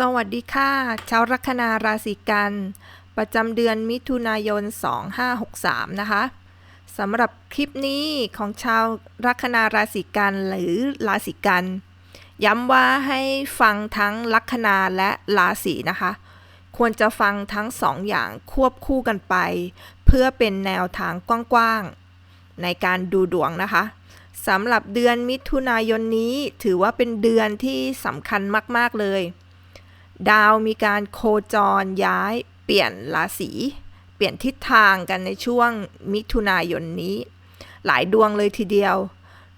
สวัสดีค่ะ ชาวลัคนาราศีกัน ประจำเดือนมิถุนายน 2563 นะคะสำหรับคลิปนี้ของชาวลัคนาราศีกันหรือราศีกัน ย้ำว่าให้ฟังทั้งลัคนาและราศีนะคะ ควรจะฟังทั้งสองอย่างควบคู่กันไป เพื่อเป็นแนวทางกว้างๆ ในการดูดวงนะคะสำหรับเดือนมิถุนายนนี้ถือว่าเป็นเดือนที่สำคัญมากๆเลย ดาวมีการโคจรย้ายเปลี่ยนราศี เปลี่ยนทิศทางกันในช่วงมิถุนายนนี้ หลายดวงเลยทีเดียว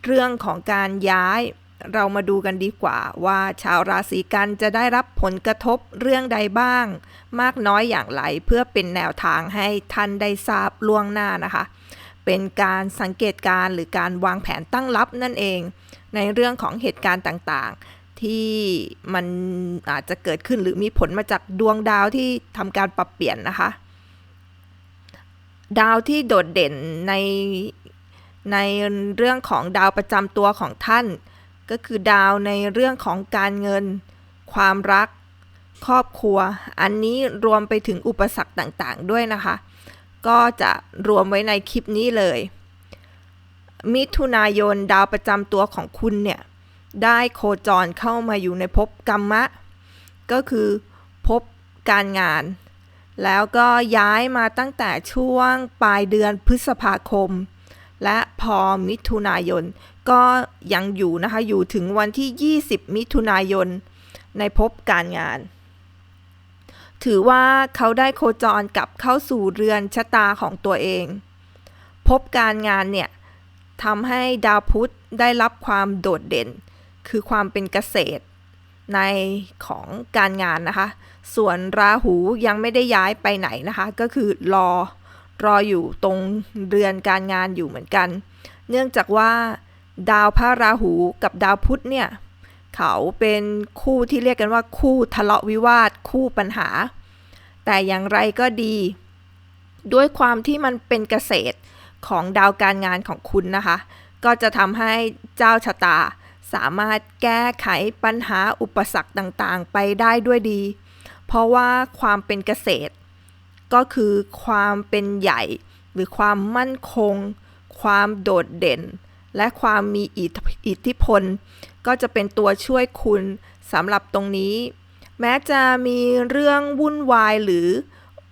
เรื่องของการย้ายเรามาดูกันดีกว่าว่าชาวราศีกันจะได้รับผลกระทบเรื่องใดบ้าง มากน้อยอย่างไรเพื่อเป็นแนวทางให้ท่านได้ทราบล่วงหน้านะคะ เป็นการสังเกตการณ์หรือการวางแผนตั้งรับนั่นเอง ในเรื่องของเหตุการณ์ต่าง ที่มันอาจจะเกิดขึ้นหรือมีผลมาจากดวงดาวที่ทำการปรับเปลี่ยนนะคะ ดาวที่โดดเด่นในในเรื่องของดาวประจำตัวของท่าน ก็คือดาวในเรื่องของการเงิน ความรัก ครอบครัว อันนี้รวมไปถึงอุปสรรคต่างๆ ด้วยนะคะ ก็จะรวมไว้ในคลิปนี้เลย มิถุนายนดาวประจำตัวของคุณเนี่ย ได้โคจรเข้ามาอยู่ในภพกรรมะ ก็คือภพการงาน แล้วก็ย้ายมาตั้งแต่ช่วงปลายเดือนพฤษภาคม และพอมิถุนายน ก็ยังอยู่นะคะ อยู่ถึงวันที่ 20 มิถุนายน ในภพการงาน ถือว่าเขาได้โคจรกลับเข้าสู่เรือนชะตาของตัวเองพบการงานเนี่ยทำให้ดาวพุธได้รับความโดดเด่น คือความเป็นเกษตรในของการงานนะคะ ส่วนราหูยังไม่ได้ย้ายไปไหนนะคะ ก็คือรอรออยู่ตรงเรือนการงานอยู่เหมือนกัน เนื่องจากว่าดาวพระราหูกับดาวพุธเนี่ย เขาเป็นคู่ที่เรียกกันว่าคู่ทะเลาะวิวาทคู่ปัญหา แต่อย่างไรก็ดี ด้วยความที่มันเป็นเกษตรของดาวการงานของคุณนะคะ ก็จะทำให้เจ้าชะตา สามารถแก้ไขปัญหาอุปสรรคต่างๆ ไปได้ด้วยดี เพราะว่าความเป็นเกษตร ก็คือความเป็นใหญ่ หรือความมั่นคง ความโดดเด่น และความมีอิทธิพล ก็จะเป็นตัวช่วยคุณสำหรับตรงนี้ แม้จะมีเรื่องวุ่นวายหรือ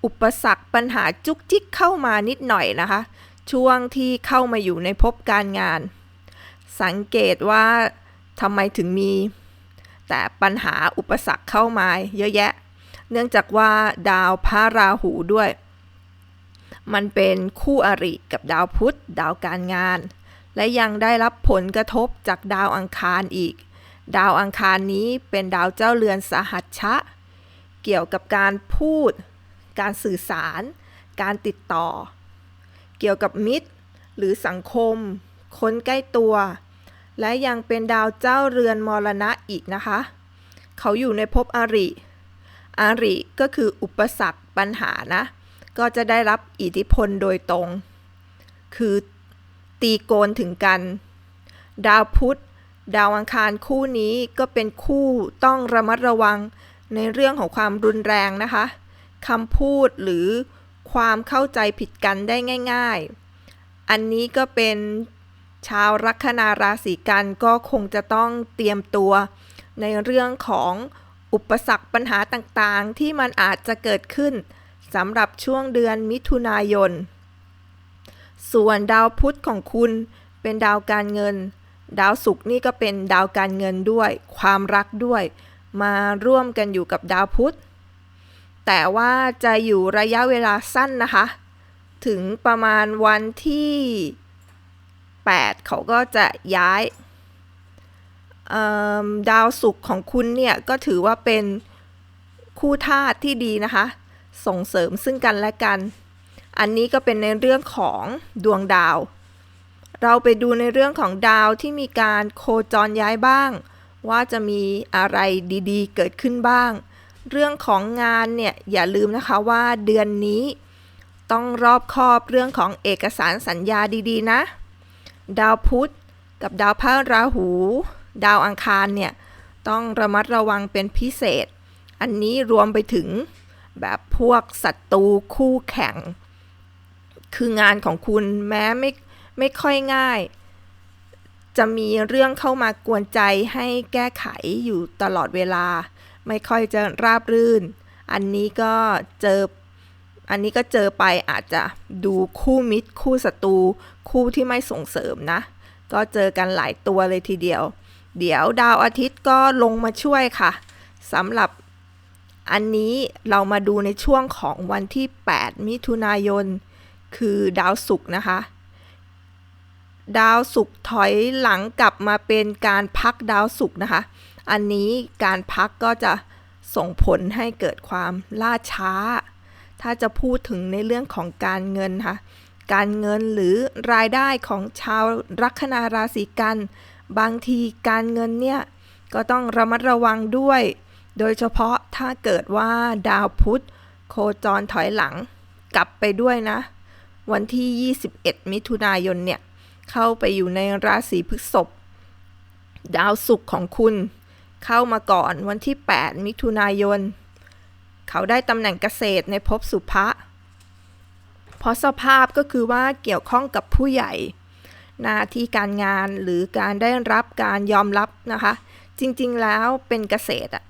อุปสรรคปัญหาจุกจิกเข้ามานิดหน่อยนะคะ ช่วงที่เข้ามาอยู่ในภพการงาน สังเกตว่า ทำไมถึงมี แต่ปัญหาอุปสรรคเข้ามาเยอะแยะ เนื่องจากว่าดาวพระราหูด้วย มันเป็นคู่อริกับดาวพุธดาวการงาน และยังได้รับผลกระทบจากดาวอังคารอีก ดาวอังคารนี้เป็นดาวเจ้าเรือนสหัชชะ เกี่ยวกับการพูด การสื่อสาร การติดต่อ เกี่ยวกับมิตร หรือสังคม คนใกล้ตัว และยังเป็นดาวเจ้าเรือนมรณะอีกนะคะ เขาอยู่ในภพอริอาริก็คืออุปสรรคปัญหานะ ก็จะได้รับอิทธิพลโดยตรง คือตีโกนถึงกัน ดาวพุธ ดาวอังคารคู่นี้ก็เป็นคู่ต้องระมัดระวังในเรื่องของความรุนแรงนะคะคำพูดหรือความเข้าใจผิดกันได้ง่าย ๆ อันนี้ก็เป็น ชาวลัคนาราศีกันก็คงจะต้องเตรียมตัว ในเรื่องของอุปสรรคปัญหาต่างๆ ที่มันอาจจะเกิดขึ้นสำหรับช่วงเดือนมิถุนายน ส่วนดาวพุธของคุณเป็นดาวการเงิน ดาวศุกร์นี่ก็เป็นดาวการเงินด้วย ความรักด้วย มาร่วมกันอยู่กับดาวพุธ แต่ว่าจะอยู่ระยะเวลาสั้นนะคะ ถึงประมาณวันที่ 8 เขาก็จะย้ายดาวศุกร์ของคุณเนี่ยก็ถือว่าเป็นคู่ธาตุที่ดีนะคะ ส่งเสริมซึ่งกันและกัน อันนี้ก็เป็นในเรื่องของดวงดาว เราไปดูในเรื่องของดาวที่มีการโคจรย้ายบ้าง ว่าจะมีอะไรดีๆ เกิดขึ้นบ้าง เรื่องของงานเนี่ยอย่าลืมนะคะว่าเดือนนี้ ต้องรอบคอบเรื่องของเอกสารสัญญาดีๆ นะ ดาวพุธกับดาวพระราหู ดาวอังคารเนี่ยต้องระมัดระวังเป็นพิเศษ อันนี้รวมไปถึงแบบพวกศัตรูคู่แข่ง คืองานของคุณแม้ไม่ไม่ค่อยง่าย จะมีเรื่องเข้ามากวนใจให้แก้ไขอยู่ตลอดเวลา ไม่ค่อยจะราบรื่น อันนี้ก็เจอ อันนี้ก็เจอไปอาจจะดูคู่มิตร คู่ศัตรูคู่ที่ไม่ส่งเสริมนะ ก็เจอกันหลายตัวเลยทีเดียว เดี๋ยวดาวอาทิตย์ก็ลงมาช่วยค่ะสำหรับอันนี้เรามาดูในช่วงของวันที่ 8 มิถุนายน คือดาวศุกร์นะคะ ดาวศุกร์ถอยหลังกลับมาเป็นการพักดาวศุกร์นะคะ อันนี้การพักก็จะส่งผลให้เกิดความล่าช้า ถ้าจะพูดถึงในเรื่องของการเงินค่ะ การเงินหรือรายได้ของชาวลัคนาราศีกัน บางทีการเงินเนี่ยก็ต้องระมัดระวังด้วย โดยเฉพาะถ้าเกิดว่าดาวพุธโคจรถอยหลัง กลับไปด้วยนะ วันที่ 21 มิถุนายนเนี่ย เข้าไปอยู่ในราศีพฤษภดาวศุกร์ของคุณ เข้ามาก่อนวันที่ 8 มิถุนายน เขาได้ตำแหน่งเกษตรในภพสุภะเพราะสภาพก็คือว่าเกี่ยวข้องกับผู้ใหญ่ หน้าที่การงานหรือการได้รับการยอมรับนะคะ จริงๆแล้วเป็นเกษตรอะ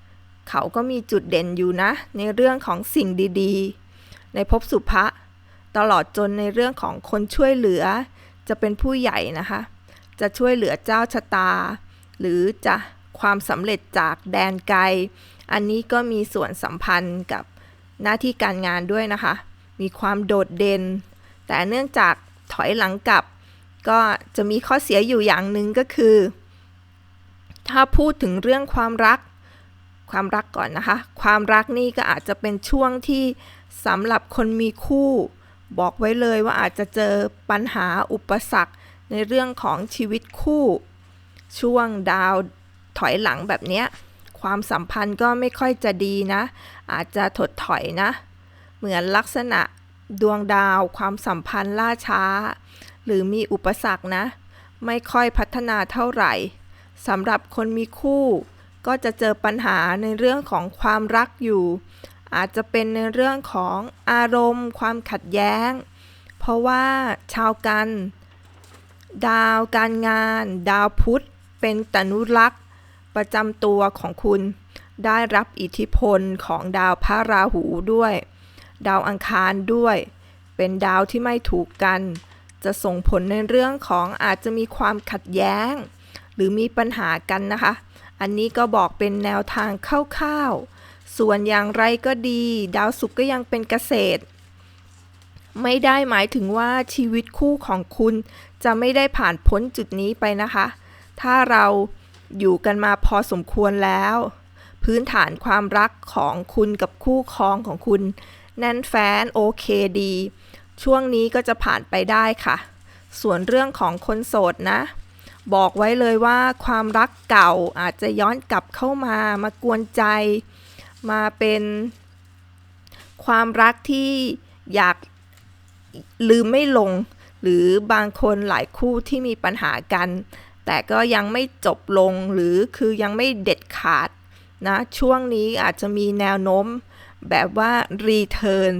เขาก็มีจุดเด่นอยู่นะ ในเรื่องของสิ่งดีๆ ในภพสุภะตลอดจนในเรื่องของคนช่วยเหลือ จะเป็นผู้ใหญ่นะคะ จะช่วยเหลือเจ้าชะตา หรือจะความสำเร็จจากแดนไกล อันนี้ก็มีส่วนสัมพันธ์กับหน้าที่การงานด้วยนะคะ มีความโดดเด่น แต่เนื่องจากถอยหลังกลับ ก็จะมีข้อเสียอยู่อย่างหนึ่งก็คือ ถ้าพูดถึงเรื่องความรัก ความรักก่อนนะคะ ความรักนี่ก็อาจจะเป็นช่วงที่สำหรับคนมีคู่ บอกไว้เลยว่าอาจจะเจอปัญหาอุปสรรคในเรื่องของชีวิตคู่ ช่วงดาวถอยหลังแบบนี้ ความสัมพันธ์ก็ไม่ค่อยจะดีนะ อาจจะถดถอยนะ เหมือนลักษณะดวงดาวความสัมพันธ์ล่าช้า หรือมีอุปสรรคนะ ไม่ค่อยพัฒนาเท่าไหร่สำหรับคนมีคู่ ก็จะเจอปัญหาในเรื่องของความรักอยู่ อาจจะเป็นในเรื่องของอารมณ์ ความขัดแย้ง เพราะว่าชาวกัน ดาวการงาน ดาวพุธเป็นตนุรักษ์ ประจำตัวของคุณ ได้รับอิทธิพลของดาวพระราหูด้วย ดาวอังคารด้วย เป็นดาวที่ไม่ถูกกัน จะส่งผลในเรื่องของอาจจะมีความขัดแย้ง หรือมีปัญหากันนะคะ อันนี้ก็บอกเป็นแนวทางคร่าวๆส่วนอย่างไรก็ดี ดาวศุกร์ก็ยังเป็นเกษตรไม่ได้หมายถึงว่าชีวิตคู่ของคุณจะไม่ได้ผ่านพ้นจุดนี้ไปนะคะ ถ้าเรา อยู่กันมาพอสมควรแล้ว พื้นฐานความรักของคุณกับคู่ครองของคุณ แน่นแฟ้นโอเคดี ช่วงนี้ก็จะผ่านไปได้ค่ะ ส่วนเรื่องของคนโสดนะ บอกไว้เลยว่าความรักเก่าอาจจะย้อนกลับเข้ามามากวนใจ มาเป็นความรักที่อยากลืมไม่ลง หรือบางคนหลายคู่ที่มีปัญหากัน แต่ก็ยังไม่จบลงหรือคือยังไม่เด็ดขาดนะช่วงนี้อาจจะมีแนวโน้มแบบว่ารีเทิร์น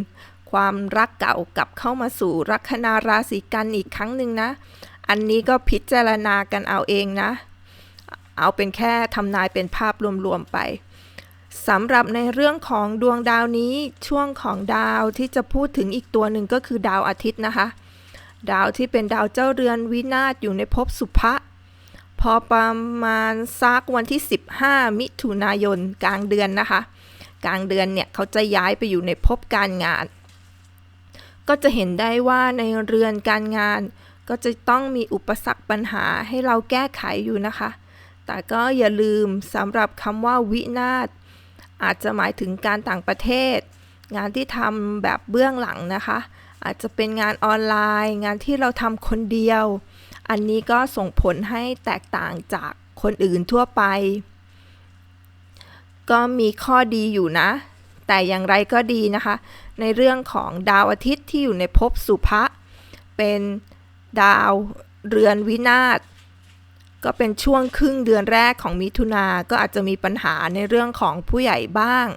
ความรักเก่ากลับเข้ามาสู่ลัคนาราศีกันอีกครั้งหนึ่งนะ อันนี้ก็พิจารณากันเอาเองนะ เอาเป็นแค่ทำนายเป็นภาพรวมๆไปสำหรับในเรื่องของดวงดาวนี้ช่วงของดาวที่จะพูดถึงอีกตัวหนึ่งก็คือดาวอาทิตย์นะคะ ดาวที่เป็นดาวเจ้าเรือนวินาศอยู่ในภพสุภะ อประมาณซักวันที่ 15 มิถุนายนกลางเดือนนะคะ กลางเดือนเนี่ยเขาจะย้ายไปอยู่ในภพการงาน ก็จะเห็นได้ว่าในเรือนการงาน ก็จะต้องมีอุปสรรคปัญหาให้เราแก้ไขอยู่นะคะ แต่ก็อย่าลืมสำหรับคำว่าวินาศอาจจะหมายถึงการต่างประเทศ งานที่ทำแบบเบื้องหลังนะคะ อาจจะเป็นงานออนไลน์ งานที่เราทำคนเดียว อันนี้ก็ส่งผลให้แตกต่างจากคนอื่นทั่วไป ก็มีข้อดีอยู่นะ แต่อย่างไรก็ดีนะคะ ในเรื่องของดาวอาทิตย์ที่อยู่ในภพสุภะเป็นดาวเรือนวินาศก็เป็นช่วงครึ่งเดือนแรกของมิถุนาก็อาจจะมีปัญหาในเรื่องของผู้ใหญ่บ้าง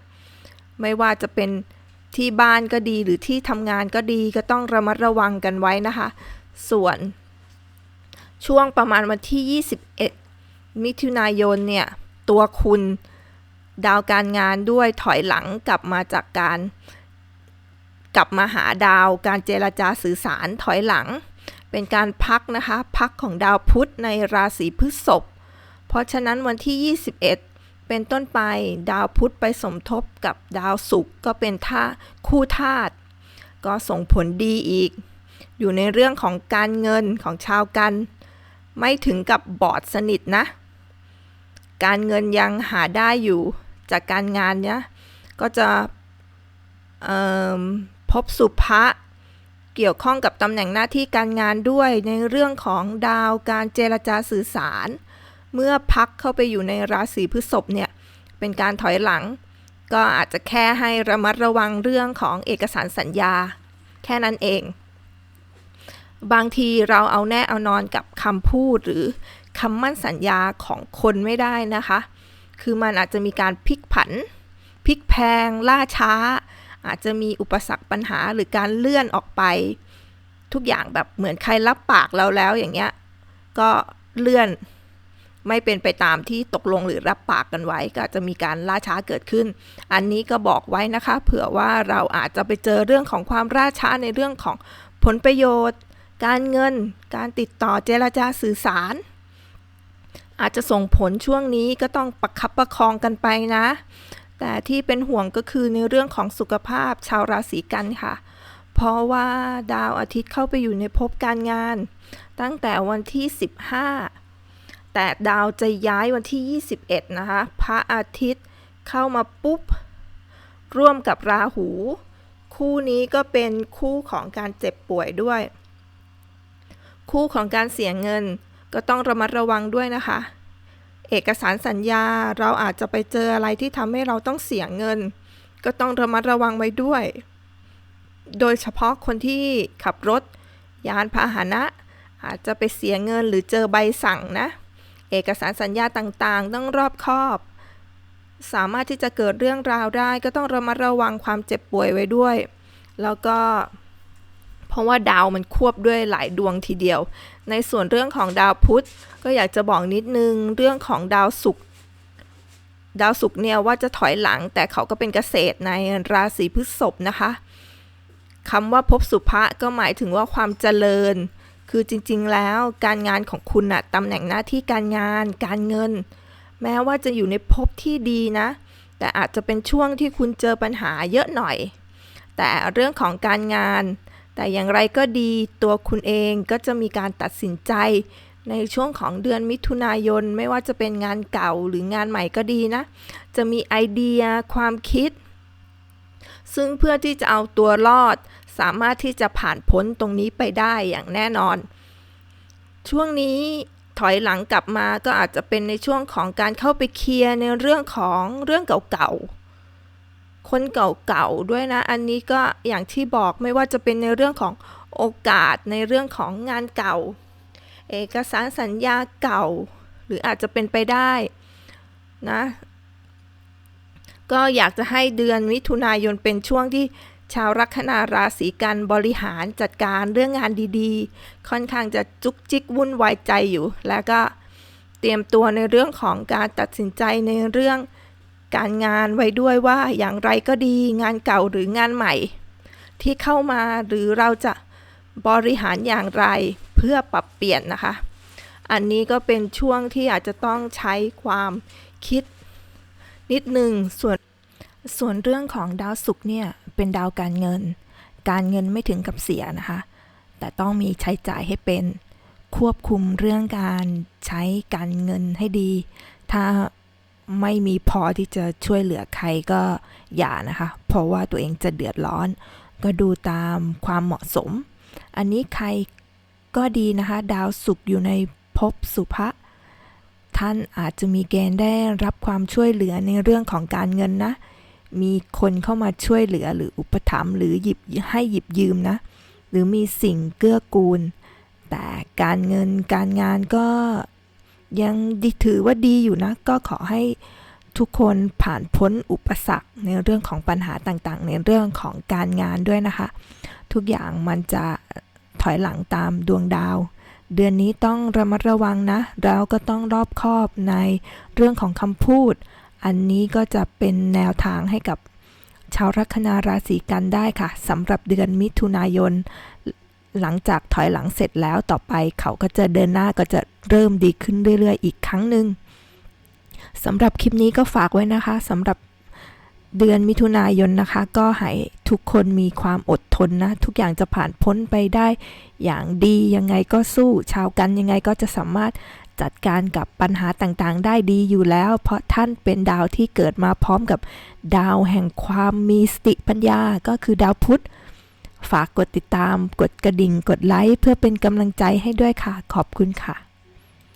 ไม่ว่าจะเป็นที่บ้านก็ดีหรือที่ทำงานก็ดีก็ต้องระมัดระวังกันไว้นะคะ ส่วน ช่วงประมาณวันที่ 21 มิถุนายนเนี่ย ตัวคุณดาวการงานด้วยถอยหลังกลับมาจากการ กลับมาหาดาวการเจรจาสื่อสารถอยหลัง เป็นการพักนะคะ พักของดาวพุธในราศีพฤษภเพราะฉะนั้นวันที่ 21 เป็นต้นไปดาวพุธไปสมทบกับดาวศุกร์ก็เป็นท่าคู่ธาตุก็ส่งผลดีอีก อยู่ในเรื่องของการเงินของชาวกัน ไม่ถึงกับบอดสนิทนะ การเงินยังหาได้อยู่จากการงานเนี้ยก็จะพบสุภะเกี่ยวข้องกับตำแหน่งหน้าที่การงานด้วยในเรื่องของดาวการเจรจาสื่อสาร เมื่อพักเข้าไปอยู่ในราศีพฤษภเนี่ยเป็นการถอยหลัง ก็อาจจะแค่ให้ระมัดระวังเรื่องของเอกสารสัญญา แค่นั้นเอง บางทีเราเอาแน่เอานอนกับคำพูดหรือคำมั่นสัญญาของคนไม่ได้นะคะ คือมันอาจจะมีการพลิกผัน พลิกแพง ล่าช้า อาจจะมีอุปสรรคปัญหาหรือการเลื่อนออกไป ทุกอย่างแบบเหมือนใครรับปากเราแล้วอย่างเงี้ย ก็เลื่อนไม่เป็นไปตามที่ตกลงหรือรับปากกันไว้ ก็จะมีการล่าช้าเกิดขึ้น อันนี้ก็บอกไว้นะคะ เผื่อว่าเราอาจจะไปเจอเรื่องของความล่าช้าในเรื่องของผลประโยชน์ การเงิน การติดต่อเจรจาสื่อสาร อาจจะส่งผลช่วงนี้ก็ต้องประคับประคองกันไปนะ แต่ที่เป็นห่วงก็คือในเรื่องของสุขภาพชาวราศีกันค่ะ เพราะว่าดาวอาทิตย์เข้าไปอยู่ในภพการงาน ตั้งแต่วันที่ 15 แต่ดาวจะย้ายวันที่ 21 นะคะ พระอาทิตย์เข้ามาปุ๊บ ร่วมกับราหู คู่นี้ก็เป็นคู่ของการเจ็บป่วยด้วย คู่ของการเสียเงิน ก็ต้องระมัดระวังด้วยนะคะ เอกสารสัญญาเราอาจจะไปเจออะไรที่ทำให้เราต้องเสียเงิน ก็ต้องระมัดระวังไว้ด้วย โดยเฉพาะคนที่ขับรถ ยานพาหนะ อาจจะไปเสียเงินหรือเจอใบสั่งนะ เอกสารสัญญาต่างๆ ต้องรอบคอบ สามารถที่จะเกิดเรื่องราวได้ ก็ต้องระมัดระวังความเจ็บป่วยไว้ด้วย แล้วก็ ราะว่าดาวมันควบด้วยหลายดวงทีเดียว ในส่วนเรื่องของดาวพุธก็อยากจะบอกนิดนึงเรื่องของดาวศุกร์ดาวศุกร์เนี่ยว่าจะถอยหลัง แต่เขาก็เป็นเกษตรในราศีพฤษภนะคะคำว่าพบสุภะก็หมายถึงว่าความเจริญ คือจริงๆแล้วการงานของคุณนะตำแหน่งหน้าที่การงาน การเงิน แม้ว่าจะอยู่ในภพที่ดีนะ แต่อาจจะเป็นช่วงที่คุณเจอปัญหาเยอะหน่อย แต่เรื่องของการงาน แต่อย่างไรก็ดีตัวคุณเองก็จะมีการตัดสินใจ ในช่วงของเดือนมิถุนายนไม่ว่าจะเป็นงานเก่าหรืองานใหม่ก็ดีนะ จะมีไอเดียความคิด ซึ่งเพื่อที่จะเอาตัวรอด สามารถที่จะผ่านพ้นตรงนี้ไปได้อย่างแน่นอน ช่วงนี้ถอยหลังกลับมาก็อาจจะเป็นในช่วงของการเข้าไปเคลียร์ในเรื่องของเรื่องเก่าๆ คนเก่าๆด้วยนะ อันนี้ก็อย่างที่บอกไม่ว่าจะเป็นในเรื่องของโอกาสในเรื่องของงานเก่า เอกสารสัญญาเก่า หรืออาจจะเป็นไปได้นะก็อยากจะให้เดือนมิถุนายนเป็นช่วงที่ชาวลัคนาราศีกันบริหารจัดการเรื่องงานดีๆ ค่อนข้างจะจุกจิกวุ่นวายใจอยู่ แล้วก็เตรียมตัวในเรื่องของการตัดสินใจในเรื่อง การงานไว้ด้วยว่าอย่างไรก็ดีงานเก่าหรืองานใหม่ ที่เข้ามาหรือเราจะบริหารอย่างไรเพื่อปรับเปลี่ยนนะคะ อันนี้ก็เป็นช่วงที่อาจจะต้องใช้ความคิดนิดนึงส่วนส่วนเรื่องของดาวศุกร์เนี่ยเป็นดาวการเงิน การเงินไม่ถึงกับเสียนะคะ แต่ต้องมีใช้จ่ายให้เป็นควบคุมเรื่องการใช้การเงินให้ดี ถ้า ไม่มีพอที่จะช่วยเหลือใครก็อย่านะคะ เพราะว่าตัวเองจะเดือดร้อน ก็ดูตามความเหมาะสม อันนี้ใครก็ดีนะคะ ดาวศุกร์อยู่ในภพสุภะท่านอาจจะมีเกณฑ์ได้รับความช่วยเหลือในเรื่องของการเงินนะ มีคนเข้ามาช่วยเหลือหรืออุปถัมภ์หรือหยิบให้หยิบยืมนะ หรือมีสิ่งเกื้อกูล แต่การเงินการงานก็ ยังดีถือว่าดีอยู่นะ ก็ขอให้ทุกคนผ่านพ้นอุปสรรคในเรื่องของปัญหาต่างๆ ในเรื่องของการงานด้วยนะคะ ทุกอย่างมันจะถอยหลังตามดวงดาว เดือนนี้ต้องระมัดระวังนะ เราก็ต้องรอบคอบในเรื่องของคำพูด อันนี้ก็จะเป็นแนวทางให้กับชาวลัคนาราศีกันได้ค่ะสำหรับเดือนมิถุนายน หลังจากถอยหลังเสร็จแล้วต่อไปเขาก็จะเดินหน้าก็จะเริ่มดีขึ้นเรื่อย ๆ อีกครั้งหนึ่งสำหรับคลิปนี้ก็ฝากไว้นะคะสำหรับเดือนมิถุนายนนะคะ ก็ให้ทุกคนมีความอดทนนะ ทุกอย่างจะผ่านพ้นไปได้อย่างดียังไงก็สู้ชาวกันยังไงก็จะสามารถจัดการกับปัญหาต่างๆ ได้ดีอยู่แล้ว เพราะท่านเป็นดาวที่เกิดมาพร้อมกับดาวแห่งความมีสติปัญญาก็คือดาวพุธ ฝากกดติดตาม กดกระดิ่ง กดไลค์เพื่อเป็นกำลังใจให้ด้วยค่ะ ขอบคุณค่ะ